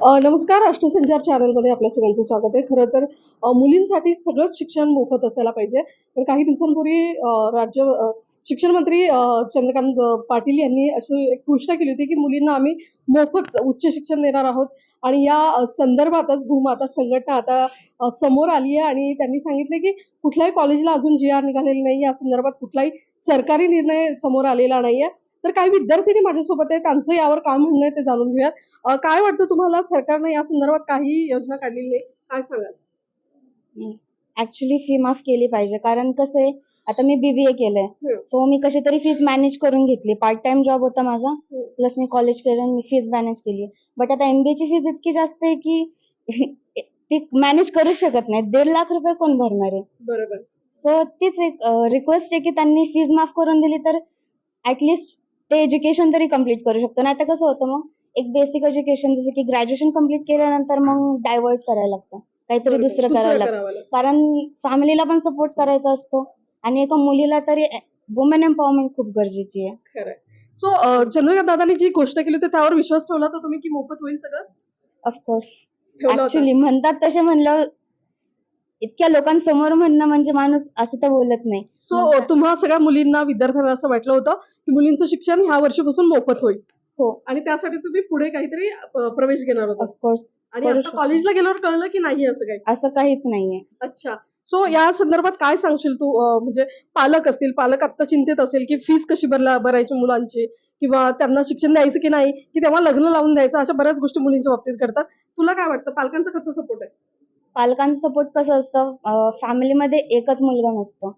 नमस्कार राष्ट्रसंचार चॅनलमध्ये आपल्या सगळ्यांचं स्वागत आहे. खरं तर मुलींसाठी सगळंच शिक्षण मोफत असायला पाहिजे. पण काही दिवसांपूर्वी राज्य शिक्षण मंत्री चंद्रकांत पाटील यांनी अशी एक घोषणा केली होती की मुलींना आम्ही मोफत उच्च शिक्षण देणार आहोत. आणि या संदर्भातच भूमाता संघटना आता समोर आली आहे आणि त्यांनी सांगितले की कुठल्याही कॉलेजला अजून जी आर निघालेली नाही. या संदर्भात कुठलाही सरकारी निर्णय समोर आलेला नाहीये. तर काही विद्यार्थ्यांनी माझ्यासोबत आहे त्यांचं यावर काय म्हणणं आहे ते जाणून घेऊयात. काय वाटतं तुम्हाला सरकारने या संदर्भात काही योजना काढलेली नाही? काय सांगाल? ऍक्च्युली फी माफ केली पाहिजे. कारण कसं आहे आता मी बीबीए केलंय. सो मी कशी तरी फीज मॅनेज करून घेतली. पार्ट टाइम जॉब होता माझा. प्लस मी कॉलेज केलं मी फीज मॅनेज केली. बट आता एमबीए ची फीज इतकी जास्त आहे की ती मॅनेज करू शकत नाही दीड लाख रुपये कोण भरणार आहे? बरोबर. सो तीच एक रिक्वेस्ट आहे की त्यांनी फीज माफ करून दिली तर ऍटलिस्ट ते एज्युकेशन तरी कंप्लीट करू शकतो. नाही तर कसं होतं मग? एक बेसिक एज्युकेशन जसं की ग्रॅज्युएशन कंप्लीट केल्यानंतर मग डायव्हर्ट करायला लागतं. काहीतरी. दुसरं करायला लागतं करावं लागतं. कारण फॅमिलीला पण सपोर्ट करायचा असतो. आणि एका मुलीला तरी वुमेन एम्पॉवरमेंट खूप गरजेची आहे. सो चंद्रकांत दादांनी जी घोषणा केली होती त्यावर विश्वास ठेवला तर तुम्ही की मोफत होईल सगळं? ऑफकोर्स होता. ऍक्च्युली म्हणतात तसे म्हणलं इतक्या लोकांसमोर म्हणणं म्हणजे माणूस असं तर बोलत नाही. सो तुम्हा सगळ्या मुलींना विद्यार्थ्यांना असं वाटलं होतं की मुलींचं शिक्षण ह्या वर्षीपासून मोफत होईल. हो. आणि त्यासाठी तुम्ही पुढे काहीतरी अ, प्रवेश घेणार होता. ऑफकोर्स आणि करू आता शकतो. कॉलेजला गेल्यावर कळलं की नाही असं काही? असं काहीच नाहीये. अच्छा. सो या संदर्भात काय सांगशील तू? अं, म्हणजे पालक असतील पालक आता चिंतेत असेल की फीस कशी भरला भरायची मुलांची? किंवा त्यांना शिक्षण द्यायचं की नाही? की तेव्हा लग्न लावून द्यायचं? अशा बऱ्याच गोष्टी मुलींच्या बाबतीत करतात तुला काय वाटतं? पालकांचा कसं सपोर्ट आहे? पालकांचं सपोर्ट कसं असतं? फॅमिलीमध्ये एकच मुलगा नसतो.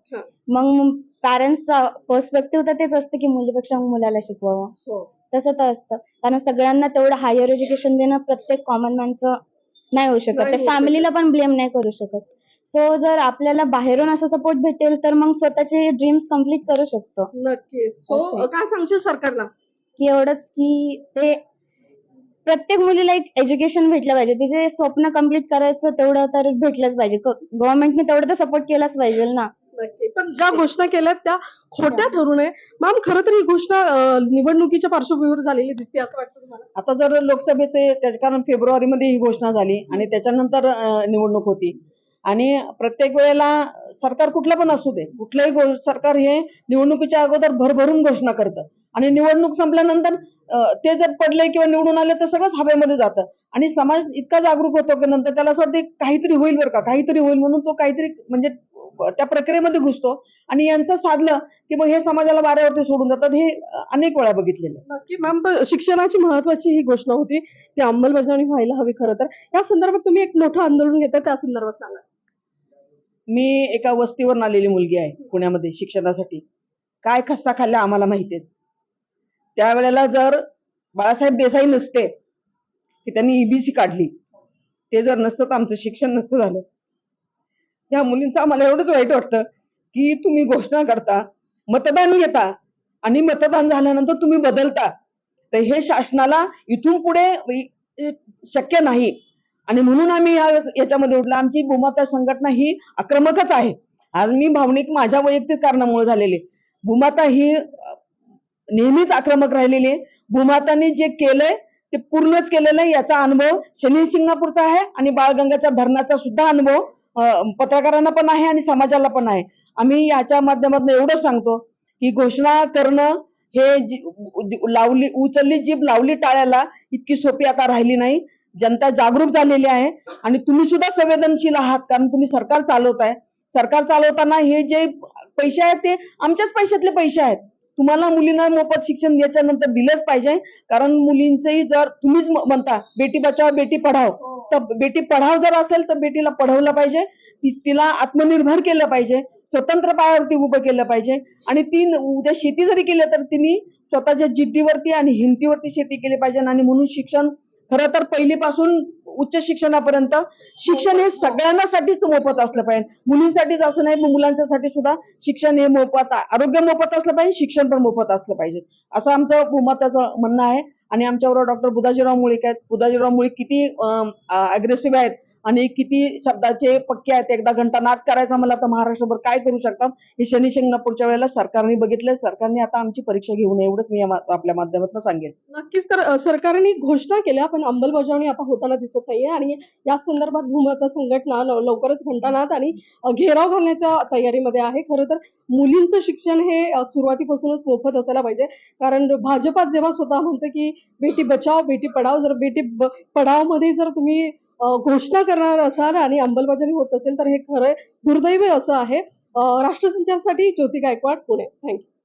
मग पॅरेंट्सचा पर्स्पेक्टिव्ह तर तेच असतं की मुलीपेक्षा मुलाला शिकवावं. हो. तसं तर असतं. कारण सगळ्यांना तेवढं हायर एज्युकेशन देणं प्रत्येक कॉमन मॅनचं नाही होऊ शकत. ते. फॅमिलीला पण ब्लेम नाही करू शकत. सो जर आपल्याला बाहेरून असं सपोर्ट भेटेल तर मग स्वतःचे ड्रीम्स कंप्लीट करू शकतो. नक्कीच. सो. काय सांगशील सरकारला? की एवढंच की ते प्रत्येक मुलीला एक एज्युकेशन भेटलं पाहिजे. तिचे स्वप्न कंप्लीट करायचं तेवढं तर भेटलंच पाहिजे. गव्हर्नमेंटने तेवढं तर सपोर्ट केलाच पाहिजे ना. नक्की. पण ज्या घोषणा केल्यात त्या खोट्या ठरू नये. मॅम खरं तर ही घोषणा निवडणुकीच्या पार्श्वभूमीवर झालेली दिसते असं वाटतं तुम्हाला? आता जर लोकसभेचे त्याच्या कारण फेब्रुवारीमध्ये ही घोषणा झाली आणि त्याच्यानंतर निवडणूक होती. आणि प्रत्येक वेळेला सरकार कुठलं पण असू दे कुठलंही सरकार हे निवडणुकीच्या अगोदर भरभरून घोषणा करतं. आणि निवडणूक संपल्यानंतर ते जर पडले किंवा निवडून आले तर सगळंच हवेमध्ये जातं. आणि समाज इतका जागरूक होतो की नंतर त्याला असं वाटतं काहीतरी होईल बरं का काहीतरी होईल म्हणून तो काहीतरी म्हणजे त्या प्रक्रियेमध्ये घुसतो. आणि यांचं साधलं की मग हे समाजाला वाऱ्यावरती सोडून जातात हे अनेक वेळा बघितलेलं. नक्की मॅम शिक्षणाची महत्वाची ही घोषणा होती. ती अंमलबजावणी व्हायला हवी खरं तर. या संदर्भात तुम्ही एक मोठं आंदोलन घेता त्या संदर्भात सांगा. मी एका वस्तीवरून आलेली मुलगी आहे पुण्यामध्ये शिक्षणासाठी. काय खस्ता खाल्ल्या आम्हाला माहिती आहे. त्यावेळेला जर बाळासाहेब देसाई नसते की त्यांनी ईबीसी काढली ते जर नसतं तर आमचं शिक्षण नसतं झालं. या मुलींचं आम्हाला एवढंच वाईट वाटतं की तुम्ही घोषणा करता मतदान घेता आणि मतदान झाल्यानंतर तुम्ही बदलता. तर हे शासनाला इथून पुढे शक्य नाही. आणि म्हणून आम्ही या याच्यामध्ये उठलो. आमची भूमाता संघटना ही आक्रमकच आहे. आज मी भावनिक माझ्या वैयक्तिक कारणामुळे झालेले भूमाता ही नेहमीच आक्रमक राहिलेली आहे. जे केलंय ते पूर्णच केलेलं आहे. याचा अनुभव शनी शिंगणापूरचा आहे आणि बाळगंगाच्या धरणाचा सुद्धा अनुभव पत्रकारांना पण आहे आणि समाजाला पण आहे. आम्ही याच्या माध्यमातून एवढंच सांगतो की घोषणा करणं हे जी- लावली उचलली जीभ लावली टाळ्याला इतकी सोपी आता राहिली नाही. जनता जागरूक झालेली आहे आणि तुम्ही सुद्धा संवेदनशील आहात कारण तुम्ही सरकार चालवताय. सरकार चालवताना हे जे पैसे आहेत ते आमच्याच पैशातले पैसे आहेत. तुम्हाला मुलींना मोफत शिक्षण द्यायच्यानंतर दिलंच पाहिजे. कारण मुलींचंही जर तुम्हीच म्हणता बेटी बचाव बेटी पढाव. तर बेटी पढाव जर असेल तर बेटीला पढवलं पाहिजे. ती तिला आत्मनिर्भर केलं पाहिजे. स्वतंत्र पायावरती उभं केलं पाहिजे. आणि ती उद्या शेती जरी केलं तर तिने स्वतःच्या जिद्दीवरती आणि हिमतीवरती शेती केली पाहिजे. आणि म्हणून शिक्षण खरं तर पहिलीपासून उच्च शिक्षणापर्यंत शिक्षण हे सगळ्यांनासाठीच मोफत असलं पाहिजे. मुलींसाठीच असं नाही पण मुलांच्यासाठी सुद्धा शिक्षण हे मोफत आरोग्य मोफत असलं पाहिजे शिक्षण पण मोफत असलं पाहिजे. असं आमचं भूमाताचं म्हणणं आहे. आणि आमच्याबरोबर डॉक्टर बुधाजीराव मुळीक आहेत. बुधाजीराव मुळीक किती अग्रेसिव्ह आहेत. आणि किती शब्दाचे पक्के आहेत एकदा घंटा नाद करायचा मला तर महाराष्ट्रभर काय करू शकतात हे शनी शिंगणापूरच्या वेळेला सरकारने बघितलंय सरकारने आता आमची परीक्षा घेऊ नये एवढंच मी या आपल्या माध्यमातून सांगेन. नक्कीच तर सरकारने घोषणा केल्या पण अंमलबजावणी आता होताना दिसत नाहीये आणि या संदर्भात भूमता संघटना लव- लवकरच घंटानाद आणि घेराव घालण्याच्या तयारीमध्ये आहे. खरं तर मुलींचं शिक्षण हे सुरुवातीपासूनच मोफत असायला पाहिजे. कारण भाजपात जेव्हा स्वतः म्हणतं की बेटी बचाव बेटी पढाव जर बेटी पढावमध्ये जर तुम्ही घोषणा करणार असाल आणि अंमलबजावणी होत असेल तर हे खरं दुर्दैव असं आहे. राष्ट्रसंचारसाठी ज्योती गायकवाड पुणे. Thank you